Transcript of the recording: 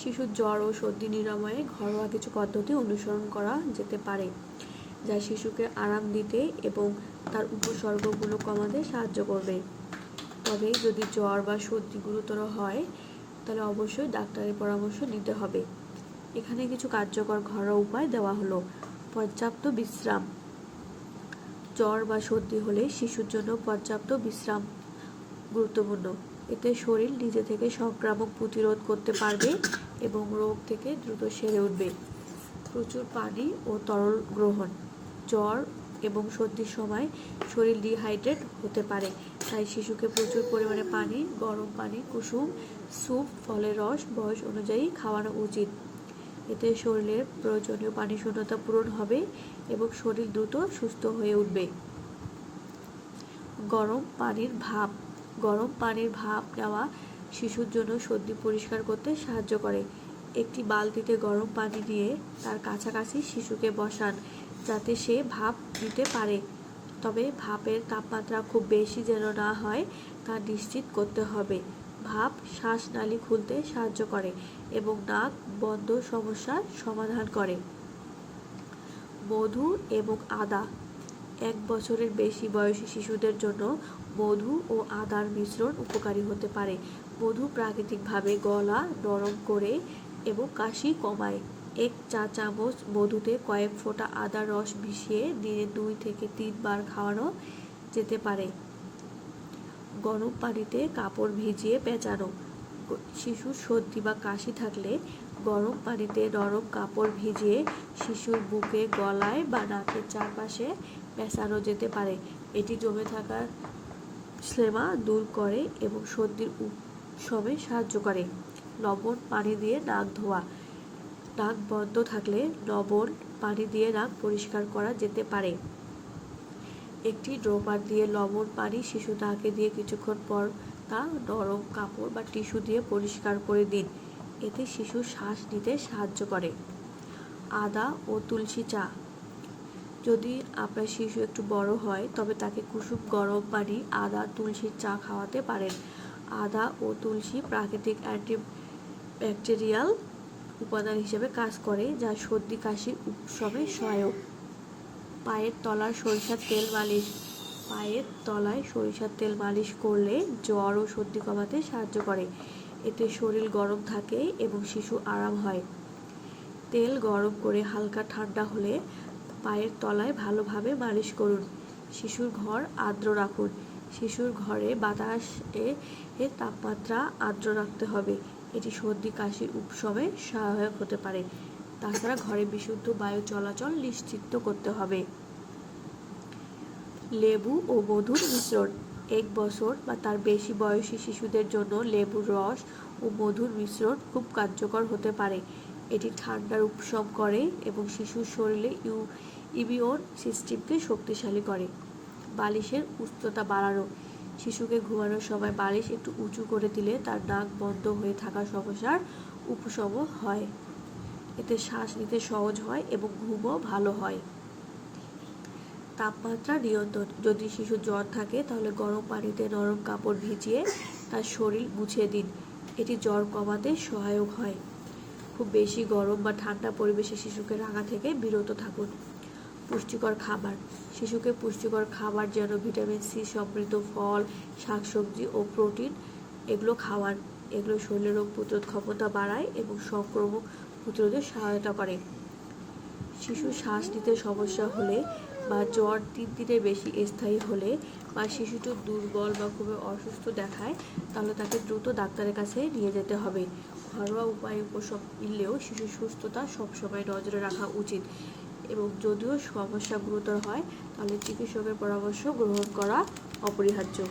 শিশুর জ্বর ও সর্দি নিরাময়ে ঘরোয়া কিছু পদ্ধতি অনুসরণ করা যেতে পারে, যা শিশুকে আরাম দিতে এবং তার উপসর্গগুলো কমাতে সাহায্য করবে। তবে যদি জ্বর বা সর্দি গুরুতর হয়, তাহলে অবশ্যই ডাক্তারের পরামর্শ নিতে হবে। এখানে কিছু কার্যকর ঘরোয়া উপায় দেওয়া হলো। পর্যাপ্ত বিশ্রাম। জ্বর বা সর্দি হলে শিশুর জন্য পর্যাপ্ত বিশ্রাম গুরুত্বপূর্ণ। এতে শরীর নিজে থেকে সংক্রামক প্রতিরোধ করতে পারবে এবং রোগ থেকে দ্রুত সেরে উঠবে। প্রচুর পানি ও তরল গ্রহণ, জ্বর এবং সর্দির সময় শরীর ডিহাইড্রেট হতে পারে। তাই শিশুকে প্রচুর পরিমাণে পানি, গরম পানি, কুসুম, স্যুপ, ফলের রস বয়স অনুযায়ী খাওয়ানো উচিত। এতে শরীরের প্রয়োজনীয় পানি শূন্যতা পূরণ হবে এবং শরীর দ্রুত সুস্থ হয়ে উঠবে। গরম পানির ভাপ গরম পানির ভাপ নেওয়া শিশুর জন্য সর্দি পরিষ্কার করতে সাহায্য করে। একটি বালতিতে গরম পানি দিয়ে তার কাছাকাছি শিশুকে বসান যাতে সে ভাপ নিতে পারে। তবে ভাপের তাপমাত্রা খুব বেশি যেন না হয় তা নিশ্চিত করতে হবে। ভাপ শ্বাসনালী খুলতে সাহায্য করে এবং নাক বন্ধ সমস্যার সমাধান করে। মধু এবং আদা এক বছরের বেশি বয়সী শিশুদের জন্য মধু ও আদার মিশ্রণ উপকারী হতে পারে। মধু প্রাকৃতিকভাবে গলা নরম করে এবং কাশি কমায়। এক চা চামচ মধুতে কয়েক ফোঁটা আদার রস মিশিয়ে দিনে দুই থেকে তিনবার খাওয়ানো যেতে পারে। গরম পানিতে কাপড় ভিজিয়ে পেঁচানো। শিশুর সর্দি বা কাশি থাকলে গরম পানিতে নরম কাপড় ভিজিয়ে শিশুর বুকে, গলায় বা নাকের চারপাশে পেঁচানো যেতে পারে। এটি জমে থাকা স্লেমা দূর করে এবং সর্দির উৎসবে সাহায্য করে। লবণ পানি দিয়ে নাক ধোয়া। নাক বন্ধ থাকলে লবণ পানি দিয়ে নাক পরিষ্কার করা যেতে পারে। একটি ড্রপার দিয়ে লবণ পানি শিশু নাকে দিয়ে কিছুক্ষণ পর তা নরম কাপড় বা টিস্যু দিয়ে পরিষ্কার করে দিন। এতে শিশু শ্বাস নিতে সাহায্য করে। আদা ও তুলসী চা। যদি আপনার শিশু একটু বড় হয়, তবে তাকে কুসুম গরম পানি, আদা তুলসীর চা খাওয়াতে পারেন। আদা ও তুলসী প্রাকৃতিক অ্যান্টি ব্যাকটেরিয়াল উপাদান হিসেবে কাজ করে, যা সর্দি কাশির উৎসবে সহায়ক। পায়ের তলার সরিষার তেল মালিশ, পায়ের তলায় সরিষার তেল মালিশ করলে জ্বর ও সর্দি কমাতে সাহায্য করে। এতে শরীর গরম থাকে এবং শিশু আরাম হয়। তেল গরম করে হালকা ঠান্ডা হলে পায়ের তলায় ভালোভাবে মালিশ করুন। শিশুর ঘর আর্দ্র রাখুন। শিশুর ঘরে বাতাসে এর তাপমাত্রা আর্দ্র রাখতে হবে। এটি সর্দি কাশির উপশমে সহায়ক হতে পারে। তাছাড়া ঘরে বিশুদ্ধ বায়ু চলাচল নিশ্চিত করতে হবে। লেবু ও মধুর মিশ্রণ। এক বছর বা তার বেশি বয়সী শিশুদের জন্য লেবুর রস ও মধুর মিশ্রণ খুব কার্যকর হতে পারে। এটি ঠান্ডার উপশম করে এবং শিশুর শরীরে ইউ, ইমিউন সিস্টেমকে শক্তিশালী করে। বালিশের উচ্চতা বাড়ানো। শিশুকে ঘুমানোর সময় বালিশ একটু উঁচু করে দিলে তার নাক বন্ধ হয়ে থাকা সমস্যার উপশম হয়। এতে শ্বাস নিতে সহজ হয় এবং ঘুমও ভালো হয়। তাপমাত্রা নিয়ন্ত্রণ। যদি শিশু জ্বর থাকে, তাহলে গরম পানিতে নরম কাপড় ভিজিয়ে তার শরীর মুছিয়ে দিন। এটি জ্বর কমাতে সহায়ক হয়। খুব বেশি গরম বা ঠান্ডা পরিবেশে শিশুকে রাখা থেকে বিরত থাকুন। পুষ্টিকর খাবার। শিশুকে পুষ্টিকর খাবার যেন ভিটামিন সি সমৃদ্ধ ফল, শাকসবজি ও প্রোটিন এগুলো খাওয়ান এগুলো শরীরের রোগ প্রতিরোধ ক্ষমতা বাড়ায় এবং সংক্রমক প্রতিরোধে সহায়তা করে। শিশু শ্বাস নিতে সমস্যা হলে বা জ্বর তিন দিনের বেশি স্থায়ী হলে বা শিশুটি দুর্বল বা খুবই অসুস্থ দেখায়, তাহলে তাকে দ্রুত ডাক্তারের কাছে নিয়ে যেতে হবে। ঘরোয়া উপায় উপশম নিলেও শিশুর সুস্থতা সবসময় নজরে রাখা উচিত। এবং যদিও সমস্যা গুরুতর হয়, তাহলে চিকিৎসকের পরামর্শ গ্রহণ করা অপরিহার্য।